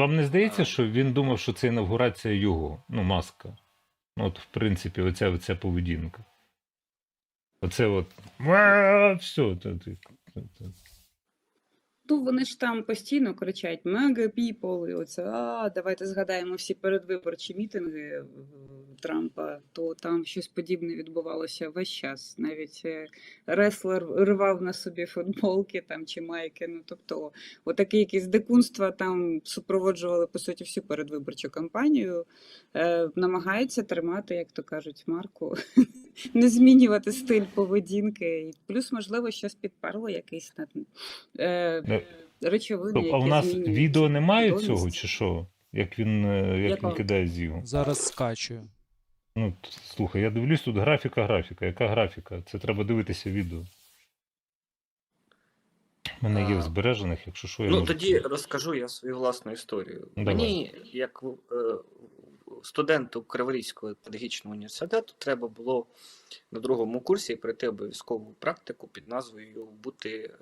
Вам не здається, що він думав, що це інавгурація його, ну, маска. Ну, от, в принципі, оця, оця поведінка. Оце от. Все. Ну, вони ж там постійно кричать «Мега people», і оце а, давайте згадаємо всі передвиборчі мітинги е, Трампа, то там щось подібне відбувалося весь час. Навіть е, реслер рвав на собі футболки там чи майки. Ну тобто, отакі якісь дикунства там супроводжували по суті всю передвиборчу кампанію. Е, намагаються тримати, як то кажуть, марку, не змінювати стиль поведінки. Плюс, можливо, щось підперло якийсь на е, речовини, Стоп, які а у нас змінюють відео немає свідомість. цього, чи що? Як він, е, як він Якого? кидає зігу? Зараз скачую. Ну, т- слухай, я дивлюсь тут графіка, графіка. Яка графіка? Це треба дивитися відео. У мене є в збережених, якщо що, я Ну, можу тоді розкажу я свою власну історію. Давай. Мені, як е, студенту Криворізького педагогічного університету, треба було на другому курсі пройти обов'язкову практику під назвою бути, е,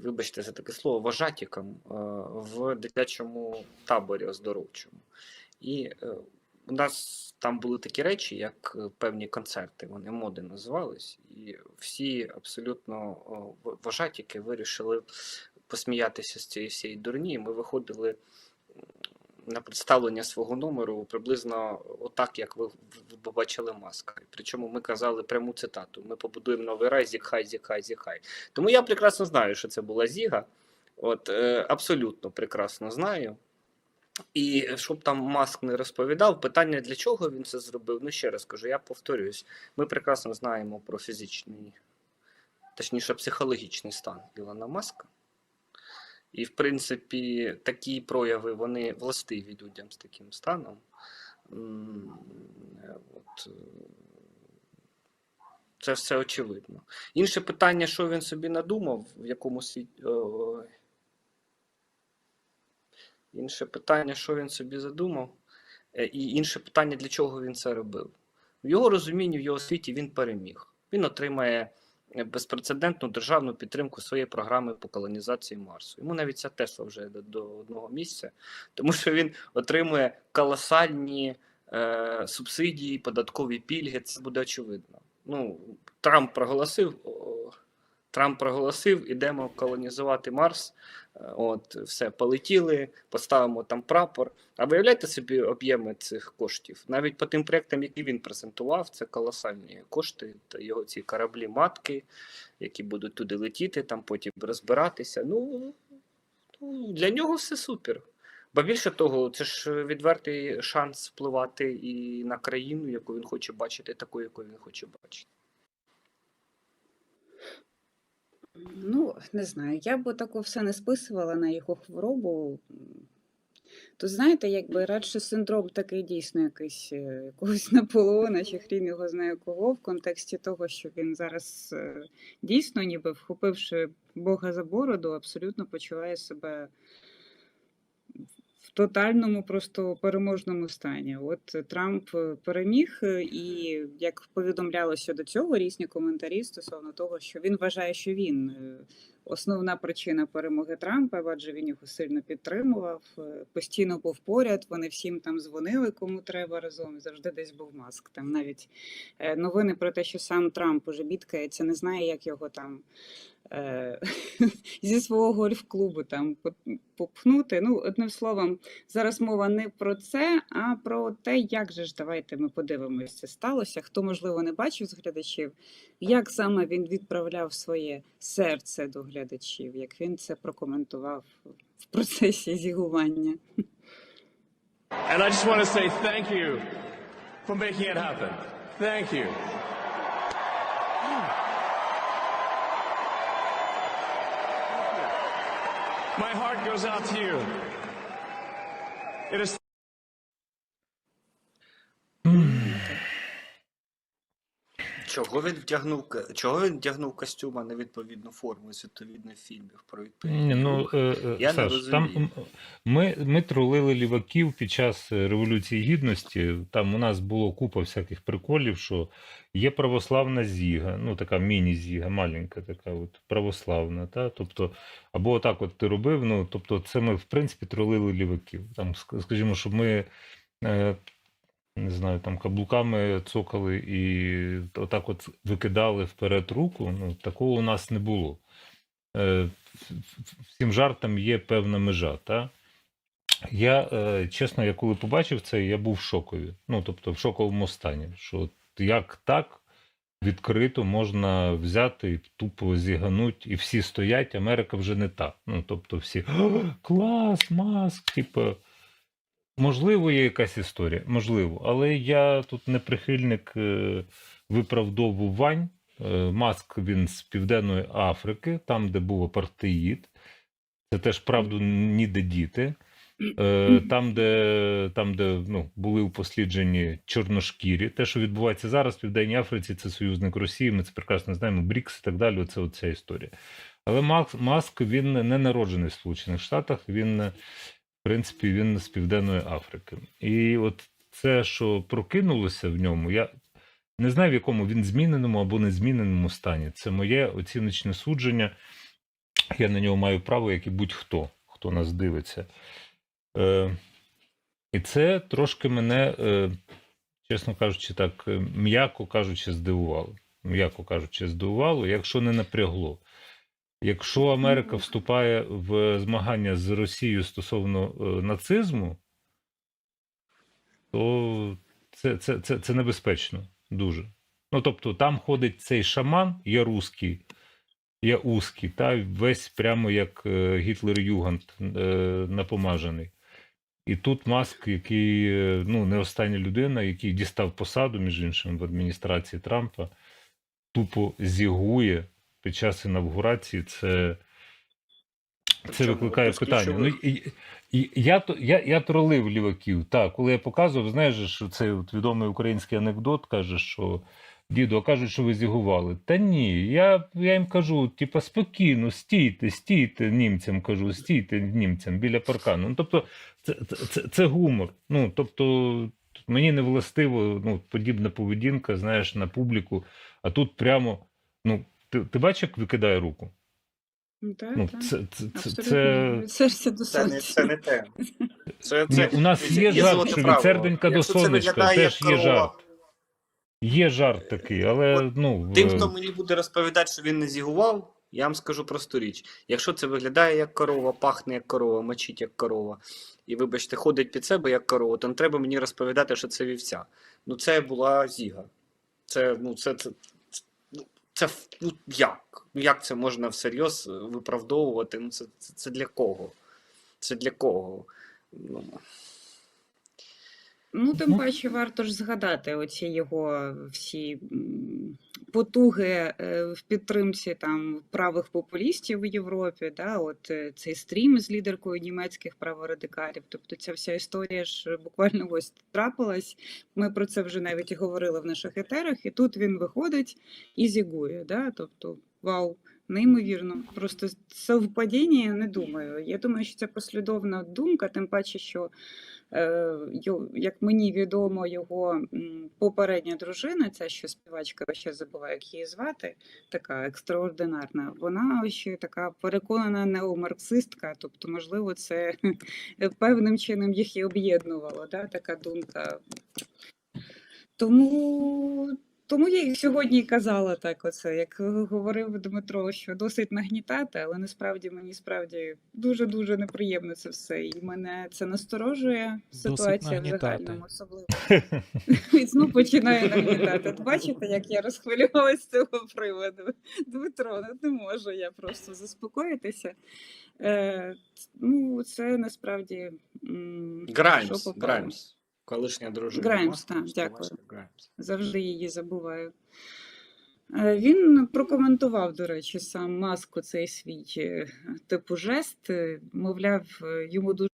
вибачте за таке слово, вожатіком е, в дитячому таборі оздоровчому. І е, у нас там були такі речі, як е, певні концерти, вони моди називались, і всі абсолютно вожатіки вирішили посміятися з цієї всієї дурні. Ми виходили на представлення свого номеру приблизно отак, як ви, побачили маска. Причому ми казали пряму цитату: ми побудуємо новий рай, зіхай, зіхай, зіхай. Тому я прекрасно знаю, що це була зіга. От е, абсолютно прекрасно знаю. І щоб там Маск не розповідав, питання для чого він це зробив. Ну ще раз кажу, я повторююсь, ми прекрасно знаємо про фізичний, точніше, психологічний стан Ілона Маска. І, в принципі, такі прояви вони властиві людям з таким станом. Е, От, е, це все очевидно. Інше питання, що він собі надумав, в якому світі. Інше питання, що він собі задумав, Е, і інше питання, для чого він це робив. В його розумінні, в його світі він переміг. Він отримає е, безпрецедентну державну підтримку своєї програми по колонізації Марсу. Йому навіть ця Тесла вже йде до одного місця, тому що він отримує колосальні е, субсидії, податкові пільги. Це буде очевидно. Ну, Трамп проголосив. Трамп проголосив, ідемо колонізувати Марс. От, все, полетіли, поставимо там прапор. А виявляєте собі об'єми цих коштів? Навіть по тим проектам, які він презентував, це колосальні кошти, та його ці кораблі-матки, які будуть туди летіти, там потім розбиратися. Ну, ну, для нього все супер. Бо більше того, це ж відвертий шанс впливати і на країну, яку він хоче бачити, такою, якою він хоче бачити. Ну, не знаю, я б тако все не списувала на його хворобу. То знаєте, якби радше синдром такий дійсно якийсь е, якогось Наполеона чи хрін його знає кого, в контексті того, що він зараз е, дійсно, ніби вхопивши Бога за бороду, абсолютно почуває себе тотальному просто переможному стані. От Трамп е, переміг, е, і як повідомлялося до цього, різні коментарі стосовно того, що він вважає, що він е, основна причина перемоги Трампа, адже він його сильно підтримував, е, постійно був поряд. Вони всім там дзвонили, кому треба разом. Завжди десь був маск. Там навіть е, новини про те, що сам Трамп уже бідкається, не знає, як його там. е, Зі свого гольф-клубу там попхнути. Ну, одним словом, зараз мова не про це, а про те, як же ж давайте ми подивимося, це сталося. Хто можливо не бачив з глядачів, як саме він відправляв своє серце до глядачів, як він це прокоментував в процесі зігування. And I just want to say thank you for making it happen. Thank you. My heart goes out to you. It is Чого він вдягнув чого він вдягнув костюм, а не відповідну форму з відповідних фільмів про відповідний Ні, ну, е, е, Я Саш, там розумію. м, ми, ми тролили ліваків під час е, Революції Гідності. Там у нас було купа всяких приколів, що є православна зіга, ну така міні-зіга, маленька така от православна. Та? Тобто, або отак от ти робив. Ну, тобто, це ми, в принципі, тролили ліваків. Там, скажімо, щоб ми. Не знаю, там каблуками цокали і отак от викидали вперед руку. Ну, такого у нас не було. Е, всім жартам є певна межа. Та? Я, е, чесно, я коли побачив це, я був в шокові. Ну, тобто в шоковому стані. Що як так відкрито можна взяти і тупо зігануть, і всі стоять, Америка вже не та. Ну, тобто всі клас, маск, типу. Можливо, є якась історія, можливо, але я тут не прихильник е, виправдовувань. Е, Маск він з Південної Африки, там, де був апартеїд. Це теж правду ніде діти. Е, Там, де, там, де ну, були упосліджені чорношкірі. Те, що відбувається зараз в Південній Африці, це союзник Росії, ми це прекрасно знаємо, Брікс і так далі. Оце оця історія. Але Маск, він не народжений в Сполучених Штатах, він, принципі, він з Південної Африки. І от це, що прокинулося в ньому, я не знаю, в якому він зміненому або незміненому стані. Це моє оціночне судження. Я на нього маю право, як і будь-хто, хто нас дивиться. Е, і це трошки мене, е, чесно кажучи, так, е, м'яко кажучи, здивувало. М'яко кажучи, здивувало, якщо не напрягло. Якщо Америка вступає в змагання з Росією стосовно е, нацизму, то це, це, це, це небезпечно дуже. Ну, тобто, там ходить цей шаман, я русський, я узкий, та весь прямо як е, Гітлер-Югант е, напомажений. І тут Маск, який ну, не остання людина, який дістав посаду, між іншим, в адміністрації Трампа, тупо зігує під час інавгурації. Це, це викликає питання. Ну, і, і, я, я, я тролив ліваків. Так, коли я показував, знаєш, що цей от відомий український анекдот каже, що діду, а кажуть, що ви зігували. Та ні, я, я їм кажу, типа, спокійно, стійте, стійте німцям, кажу, стійте німцям біля паркану. Ну, тобто, це, це, це, це гумор. Ну, тобто, мені не властиво ну, подібна поведінка, знаєш, на публіку, а тут прямо, ну, ти, ти бачиш, як викидає руку? Ну, так, Ну, так. це, це, це, це... До Це не, це не те. Це, Ні, у нас дивіться, є жарт, що від серденька до це сонечка теж є жарт. Є жарт такий, але От ну. Тим, е, хто мені буде розповідати, що він не зігував, я вам скажу просту річ. Якщо це виглядає як корова, пахне як корова, мочить як корова, і, вибачте, ходить під себе як корова, то не треба мені розповідати, що це вівця. Ну, це була зіга. Це, ну, це, це, це, ну, як? Ну, як це можна всерйоз е, виправдовувати? Ну, це, це, це для кого? Це для кого? Ну, Ну, тим Ну. паче, варто ж згадати оці його всі потуги е, в підтримці там правих популістів в Європі. Да? От е, цей стрім з лідеркою німецьких праворадикалів. Тобто ця вся історія ж буквально ось трапилась. Ми про це вже навіть і говорили в наших етерах, і тут він виходить і зігує. Да? Тобто, вау. Неймовірно, просто совпадіння не думаю. Я думаю, що це послідовна думка, тим паче, що е, як мені відомо, його попередня дружина, ця що співачка, ще забуваю, як її звати, така екстраординарна. Вона ще така переконана неомарксистка, тобто, можливо, це певним чином їх і об'єднувало, да, така думка. Тому. Тому я їх сьогодні і казала так, оце, як говорив Дмитро, що досить нагнітати, але насправді мені справді дуже-дуже неприємно це все. І мене це насторожує ситуація в загальному особливо. І знов починає нагнітати. От Бачите, як я розхвилювалася з цього приводу. Дмитро, ну не можу я просто заспокоїтися. Е, ну, це насправді. Граймс. Граймс. Колишня дружина. Граймс, так, дякую. Граймс. завжди її забуваю. Е, Він прокоментував, до речі, сам маску цей свій е, типу жест. Е, Мовляв, йому дуже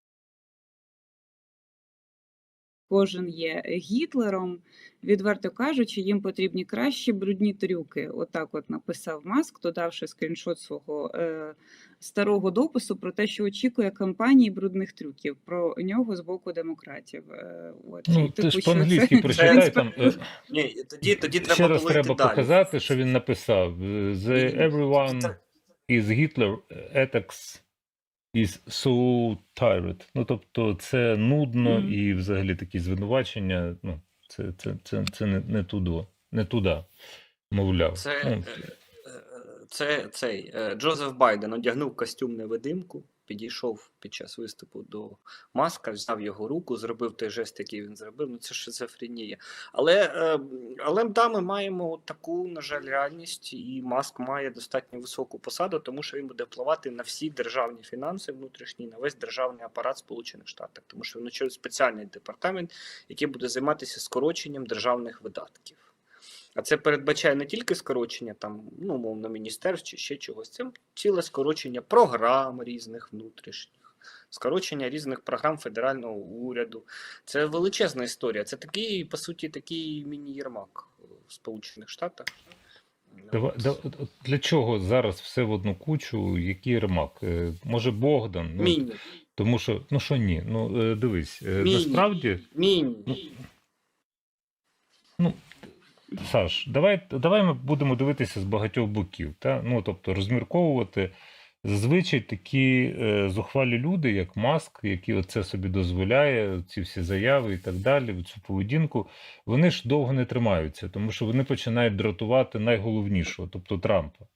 кожен є Гітлером. Відверто кажучи, їм потрібні кращі брудні трюки. Отак от написав Маск, додавши скріншот свого е, старого допису про те, що очікує кампанії брудних трюків про нього з боку демократів. Е, от. Ну, ти типу, ж по-англійськи це- прочитай там. е, Ні, тоді, тоді треба Ще раз треба далі. показати, що він написав. The everyone is Hitler attacks is so tired. Ну, тобто, це нудно Мгм. і взагалі такі звинувачення. Ну, це, це, це, це не, не туди, не туди, мовляв. Це, Ну, е, е, це цей е, Джозеф Байден одягнув костюм невидимку, підійшов під час виступу до Маска, взяв його руку, зробив той жест, який він зробив. Ну це шизофренія. Але, е, але да, ми маємо таку, на жаль, реальність, і Маск має достатньо високу посаду, тому що він буде впливати на всі державні фінанси внутрішні, на весь державний апарат Сполучених Штатів, тому що він очолює спеціальний департамент, який буде займатися скороченням державних видатків. А це передбачає не тільки скорочення там, ну, умовно, міністерств чи ще чогось. Це ціле скорочення програм різних внутрішніх, скорочення різних програм федерального уряду. Це величезна історія. Це такий, по суті, такий міні-єрмак в Сполучених Штатах. Для чого зараз все в одну кучу? Який ремак? Е, Може Богдан? Ну, Міні. Тому що, ну що ні, ну е, дивись, е, Міні. насправді. Міні. Ну, Саш, давай, давай ми будемо дивитися з багатьох боків. Та? Ну, тобто розмірковувати. Зазвичай такі е, зухвалі люди, як Маск, які оце собі дозволяє, ці всі заяви і так далі, цю поведінку, вони ж довго не тримаються, тому що вони починають дратувати найголовнішого, тобто Трампа.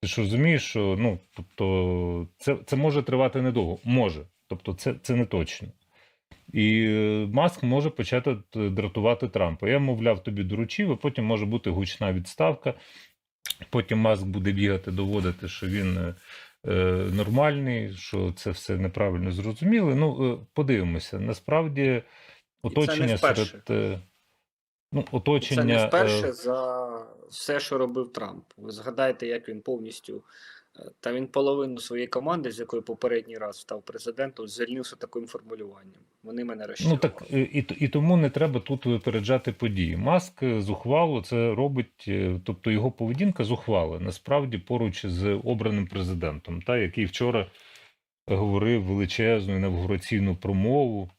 Ти ж розумієш, що ну, тобто, це, це може тривати недовго. Може. Тобто, це, це не точно. І е, Маск може почати дратувати Трампа. Я, мовляв, тобі доручив, а потім може бути гучна відставка. Потім Маск буде бігати, доводити, що він е, е, нормальний, що це все неправильно зрозуміли. Ну, е, подивимося. Насправді, оточення серед. е, Ну, Це оточення. не е, вперше за все, що робив Трамп. Ви згадаєте, як він повністю. Та він половину своєї команди, з якої попередній раз став президентом, звільнився таким формулюванням. Вони мене Ну так е, і, і тому не треба тут випереджати події. Маск зухвало це робить, е, тобто його поведінка зухвала насправді поруч з обраним президентом, та який вчора говорив величезну інавгураційну промову.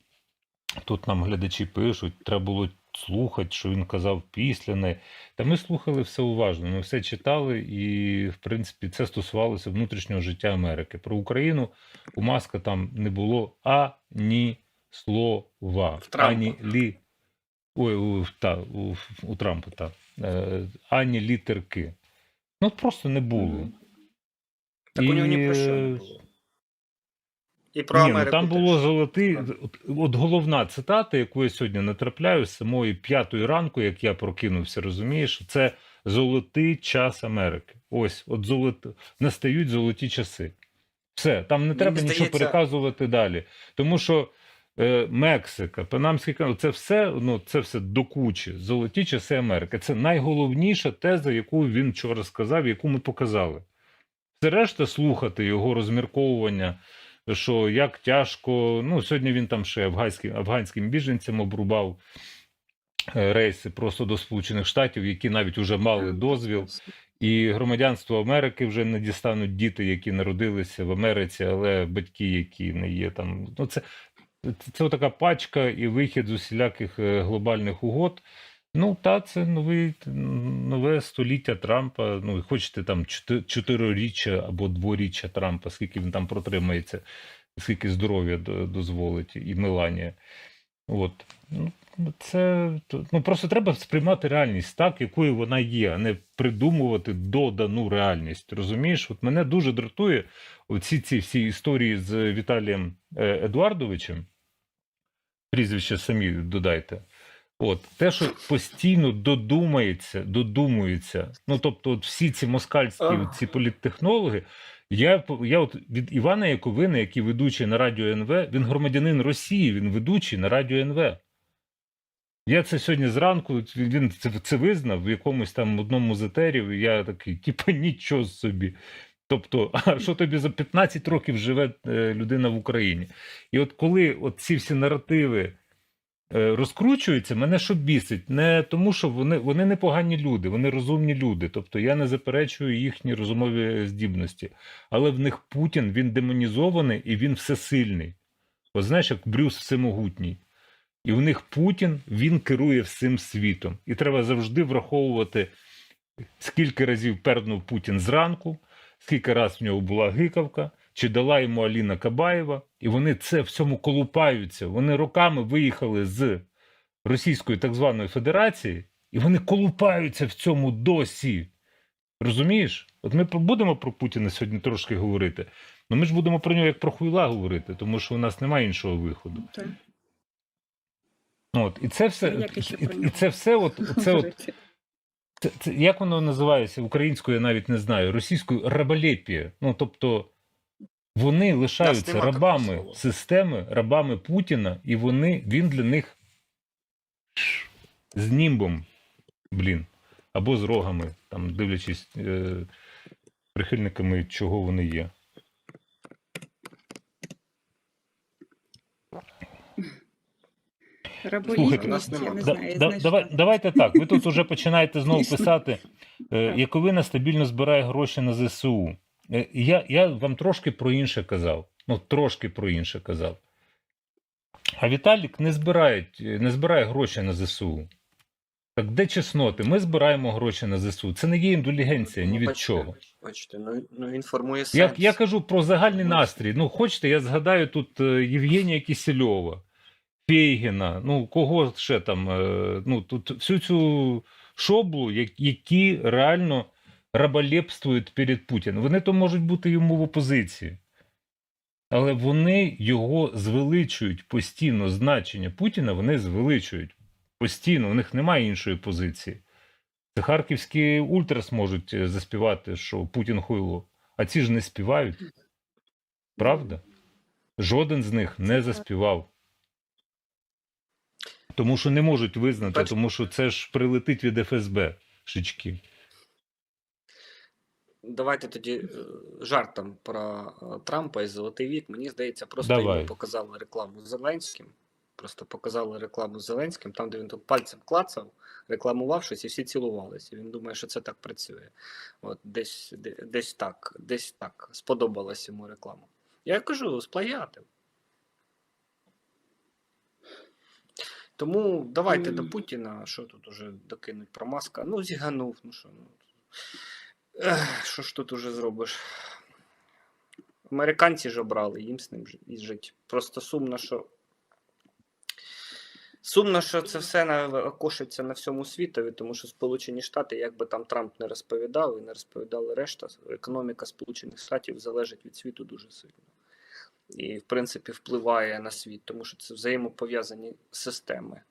Тут нам глядачі пишуть, треба було слухати, що він казав після неї. Та ми слухали все уважно, ми все читали, і, в принципі, це стосувалося внутрішнього життя Америки. Про Україну у Маска там не було ані слова, ані лі. Ой, у, та, у, у Трампа, так. Е, ані літерки. Ну, просто не було. Так у нього ні про що не було. І про Ні, ну, Америку. там було золотий. От, от головна цитата, яку я сьогодні натрапляю з самої п'ятої ранку, як я прокинувся, розумієш, це золотий час Америки. Ось, от золото, настають золоті часи. Все, там не Мені треба нічого здається- переказувати далі. Тому що е, Мексика, Панамський канал, це все, ну, це все до кучі. Золоті часи Америки. Це найголовніша теза, яку він вчора сказав, яку ми показали. Все решта слухати його розмірковування що як тяжко. Ну, сьогодні він там ще афганським, афганським біженцям обрубав е, рейси просто до Сполучених Штатів, які навіть вже мали дозвіл. І громадянство Америки вже не дістануть діти, які народилися в Америці, але батьки, які не є там. Ну, це, це, це така пачка і вихід з усіляких е, глобальних угод. Ну, та це новий, нове століття Трампа. Ну, і хочете там чотириріччя або дворіччя Трампа, скільки він там протримається, скільки здоров'я дозволить, і Меланія. От. Ну, це ну, просто треба сприймати реальність так, якою вона є, а не придумувати додану реальність. Розумієш? От мене дуже дратує оці ці всі історії з Віталієм е, Едуардовичем. Прізвище самі додайте. От те, що постійно додумається, додумується. Ну тобто, от всі ці москальські ці політтехнологи. Я, я от від Івана Яковини, який ведучий на радіо НВ, він громадянин Росії, він ведучий на радіо НВ. Я це сьогодні зранку, він це, це визнав в якомусь там одному з етерів, і я такий, типа, нічого собі. Тобто, а що тобі за 15 років живе е, людина в Україні? І от коли от ці всі наративи розкручуються, мене що бісить, не тому, що вони, вони не погані люди, вони розумні люди. Тобто я не заперечую їхні розумові здібності. Але в них Путін він демонізований і він всесильний. От знаєш, як Брюс всемогутній. І в них Путін він керує всім світом. І треба завжди враховувати, скільки разів пернув Путін зранку, скільки раз в нього була гикавка, чи дала йому Аліна Кабаєва, і вони це в цьому колупаються. Вони роками виїхали з Російської так званої Федерації, і вони колупаються в цьому досі. Розумієш? От ми будемо про Путіна сьогодні трошки говорити, але ми ж будемо про нього як про хуйла говорити, тому що у нас немає іншого виходу. Так. От, і це все, і, і це все, от, це, от, це, це, як воно називається українською, я навіть не знаю, російською раболепія. Ну, тобто, вони лишаються нема рабами системи, рабами Путіна, і вони, він для них з німбом, блін, або з рогами, там, дивлячись, е, прихильниками чого вони є. Раболіпність, нема. я не Да- давай, давайте так. Ви тут вже починаєте знову писати, е, Яковина стабільно збирає гроші на ЗСУ. Е, Я, я вам трошки про інше казав. Ну, трошки про інше казав. А Віталік не збирає, не збирає гроші на ЗСУ. Так де чесноти? Ми збираємо гроші на ЗСУ. Це не є індулігенція ні Ну, від бачите, чого. Бачите, ну, ну він формує сенс. Я, я кажу про загальний Ну, настрій. Ну, хочете, я згадаю тут е, Євгенія Кісельова, Фейгіна, ну кого ще там. е, Ну, тут всю цю шоблу, які реально раболепствують перед Путіним. Вони то можуть бути йому в опозиції. Але вони його звеличують постійно. Значення Путіна вони звеличують постійно. У них немає іншої позиції. Це харківські ультрас можуть е, заспівати, що Путін хуйло. А ці ж не співають. Правда? Жоден з них не заспівав. Тому що не можуть визнати, тому що це ж прилетить від ФСБ шички. Давайте тоді е, жарт там про е, Трампа і Золотий вік. Мені здається, просто Давай. йому показали рекламу з Зеленським. Просто показали рекламу з Зеленським, там, де він тут пальцем клацав, рекламував щось, і всі цілувалися. Він думає, що це так працює. От десь, де- десь так, десь так сподобалась йому реклама. Я кажу, сплагіатив. Тому давайте до Путіна, що тут уже докинуть про маска. Ну, зіганув, ну що. Ну. Що ж тут уже зробиш? Американці ж обрали, їм з ним і жити. Просто сумно, що. Сумно, що це все кошиться на всьому світові, тому що Сполучені Штати, як би там Трамп не розповідав і не розповідали решта, економіка Сполучених Штатів залежить від світу дуже сильно. І, в принципі, впливає на світ, тому що це взаємопов'язані системи.